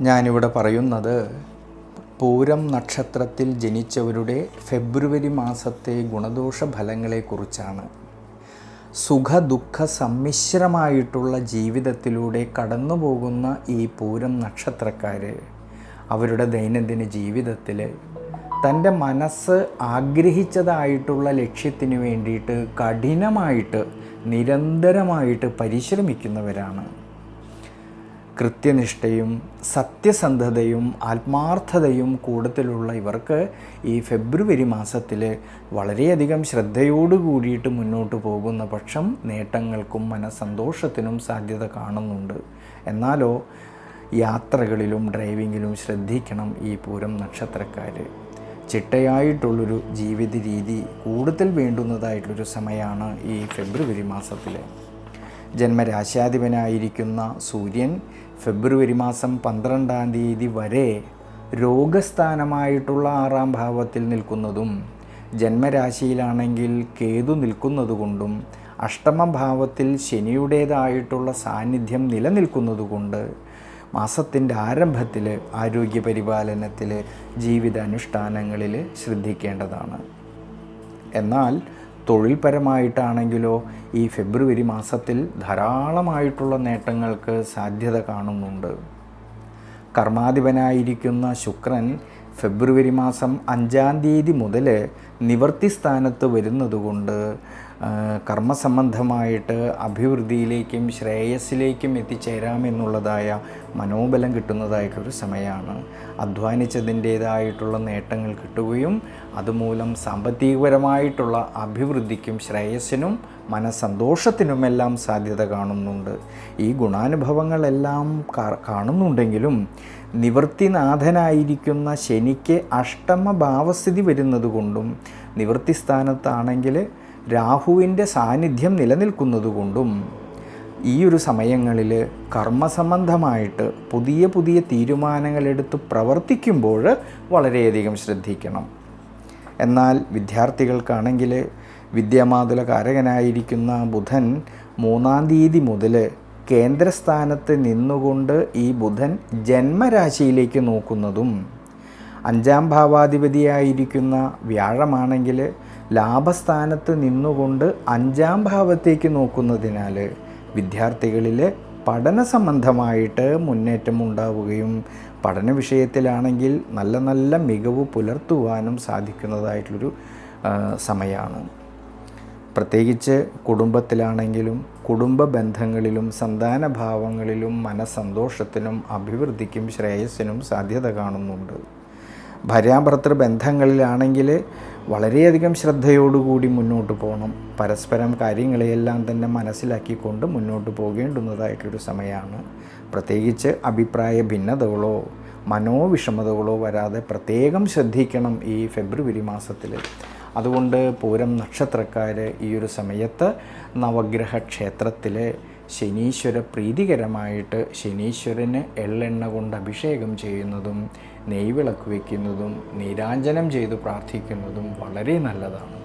ഞാനിവിടെ പറയുന്നത് പൂരം നക്ഷത്രത്തിൽ ജനിച്ചവരുടെ ഫെബ്രുവരി മാസത്തെ ഗുണദോഷ ഫലങ്ങളെക്കുറിച്ചാണ് സുഖ ദുഃഖ സമ്മിശ്രമായിട്ടുള്ള ജീവിതത്തിലൂടെ കടന്നു പോകുന്ന ഈ പൂരം നക്ഷത്രക്കാർ അവരുടെ ദൈനംദിന ജീവിതത്തിൽ തന്റെ മനസ്സ് ആഗ്രഹിച്ചതായിട്ടുള്ള ലക്ഷ്യത്തിന് വേണ്ടിയിട്ട് കഠിനമായിട്ട് നിരന്തരമായിട്ട് പരിശ്രമിക്കുന്നവരാണ്. കൃത്യനിഷ്ഠയും സത്യസന്ധതയും ആത്മാർത്ഥതയും കൂടുതലുള്ള ഇവർക്ക് ഈ ഫെബ്രുവരി മാസത്തിൽ വളരെയധികം ശ്രദ്ധയോട് കൂടിയിട്ട് മുന്നോട്ട് പോകുന്ന പക്ഷം നേട്ടങ്ങൾക്കും മനസ്സന്തോഷത്തിനും സാധ്യത കാണുന്നുണ്ട്. എന്നാലോ യാത്രകളിലും ഡ്രൈവിങ്ങിലും ശ്രദ്ധിക്കണം ഈ പൂരം നക്ഷത്രക്കാർ ചിട്ടയായിട്ടുള്ളൊരു ജീവിത രീതി കൂടുതൽ വേണ്ടുന്നതായിട്ടുള്ളൊരു സമയമാണ് ഈ ഫെബ്രുവരി മാസത്തിൽ ജന്മരാശാധിപനായിരിക്കുന്ന സൂര്യൻ ഫെബ്രുവരി മാസം പന്ത്രണ്ടാം തീയതി വരെ രോഗസ്ഥാനമായിട്ടുള്ള ആറാം ഭാവത്തിൽ നിൽക്കുന്നതും ജന്മരാശിയിലാണെങ്കിൽ കേതു നിൽക്കുന്നതുകൊണ്ടും അഷ്ടമഭാവത്തിൽ ശനിയുടേതായിട്ടുള്ള സാന്നിധ്യം നിലനിൽക്കുന്നതുകൊണ്ട് മാസത്തിന്റെ ആരംഭത്തിൽ ആരോഗ്യ പരിപാലനത്തിൽ ജീവിതാനുഷ്ഠാനങ്ങളിൽ ശ്രദ്ധിക്കേണ്ടതാണ്. എന്നാൽ തൊഴിൽപരമായിട്ടാണെങ്കിലോ ഈ ഫെബ്രുവരി മാസത്തിൽ ധാരാളമായിട്ടുള്ള നേട്ടങ്ങൾക്ക് സാധ്യത കാണുന്നുണ്ട്. കർമാധിപനായിരിക്കുന്ന ശുക്രൻ ഫെബ്രുവരി മാസം അഞ്ചാം തീയതി മുതൽ നിവർത്തി സ്ഥാനത്ത് വരുന്നതുകൊണ്ട് കർമ്മസംബന്ധമായിട്ട് അഭിവൃദ്ധിയിലേക്കും ശ്രേയസ്സിലേക്കും എത്തിച്ചേരാമെന്നുള്ളതായ മനോബലം കിട്ടുന്നതായിട്ടൊരു സമയമാണ്. അധ്വാനിച്ചതിന്റേതായിട്ടുള്ള നേട്ടങ്ങൾ കിട്ടുകയും അതുമൂലം സാമ്പത്തികപരമായിട്ടുള്ള അഭിവൃദ്ധിക്കും ശ്രേയസ്സിനും മനസ്സന്തോഷത്തിനുമെല്ലാം സാധ്യത കാണുന്നുണ്ട്. ഈ ഗുണാനുഭവങ്ങളെല്ലാം കാണുന്നുണ്ടെങ്കിലും നിവൃത്തിനാഥനായിരിക്കുന്ന ശനിക്ക് അഷ്ടമ ഭാവസ്ഥിതി വരുന്നതുകൊണ്ടും നിവൃത്തി സ്ഥാനത്താണെങ്കിൽ രാഹുവിന്റെ സാന്നിധ്യം നിലനിൽക്കുന്നതുകൊണ്ടും ഈ ഒരു സമയങ്ങളിൽ കർമ്മസംബന്ധമായിട്ട് പുതിയ പുതിയ തീരുമാനങ്ങളെടുത്ത് പ്രവർത്തിക്കുമ്പോൾ വളരെയധികം ശ്രദ്ധിക്കണം. എന്നാൽ വിദ്യാർത്ഥികൾക്കാണെങ്കിൽ വിദ്യാമാതുല കാരകനായിരിക്കുന്ന ബുധൻ മൂന്നാം തീയതി മുതൽ കേന്ദ്രസ്ഥാനത്ത് നിന്നുകൊണ്ട് ഈ ബുധൻ ജന്മരാശിയിലേക്ക് നോക്കുന്നതും അഞ്ചാം ഭാവാധിപതിയായിരിക്കുന്ന വ്യാഴമാണെങ്കിൽ ലാഭസ്ഥാനത്ത് നിന്നുകൊണ്ട് അഞ്ചാം ഭാവത്തേക്ക് നോക്കുന്നതിനാൽ വിദ്യാർത്ഥികളിലെ പഠന സംബന്ധമായിട്ട് മുന്നേറ്റം ഉണ്ടാവുകയും പഠന വിഷയത്തിലാണെങ്കിൽ നല്ല നല്ല മികവ് പുലർത്തുവാനും സാധിക്കുന്നതായിട്ടുള്ളൊരു സമയമാണ്. പ്രത്യേകിച്ച് കുടുംബത്തിലാണെങ്കിലും കുടുംബ ബന്ധങ്ങളിലും സന്താന സന്താനഭാവങ്ങളിലും മനസ്സന്തോഷത്തിനും അഭിവൃദ്ധിക്കും ശ്രേയസ്സിനും സാധ്യത കാണുന്നുണ്ട്. ഭാര്യാഭർത്തൃ ബന്ധങ്ങളിലാണെങ്കിൽ വളരെയധികം ശ്രദ്ധയോടുകൂടി മുന്നോട്ട് പോകണം. പരസ്പരം കാര്യങ്ങളെയെല്ലാം തന്നെ മനസ്സിലാക്കിക്കൊണ്ട് മുന്നോട്ട് പോകേണ്ടുന്നതായിട്ടൊരു സമയമാണ്. പ്രത്യേകിച്ച് അഭിപ്രായ ഭിന്നതകളോ മനോവിഷമതകളോ വരാതെ പ്രത്യേകം ശ്രദ്ധിക്കണം ഈ ഫെബ്രുവരി മാസത്തിൽ അതുകൊണ്ട് പൂരം നക്ഷത്രക്കാർ ഈ ഒരു സമയത്ത് നവഗ്രഹ ക്ഷേത്രത്തിലെ ശനീശ്വര പ്രീതികരമായിട്ട് ശനീശ്വരന് എള്ളെണ്ണ കൊണ്ട് അഭിഷേകം ചെയ്യുന്നതും നെയ്വിളക്ക് വയ്ക്കുന്നതും നീരാഞ്ജനം ചെയ്ത് പ്രാർത്ഥിക്കുന്നതും വളരെ നല്ലതാണ്.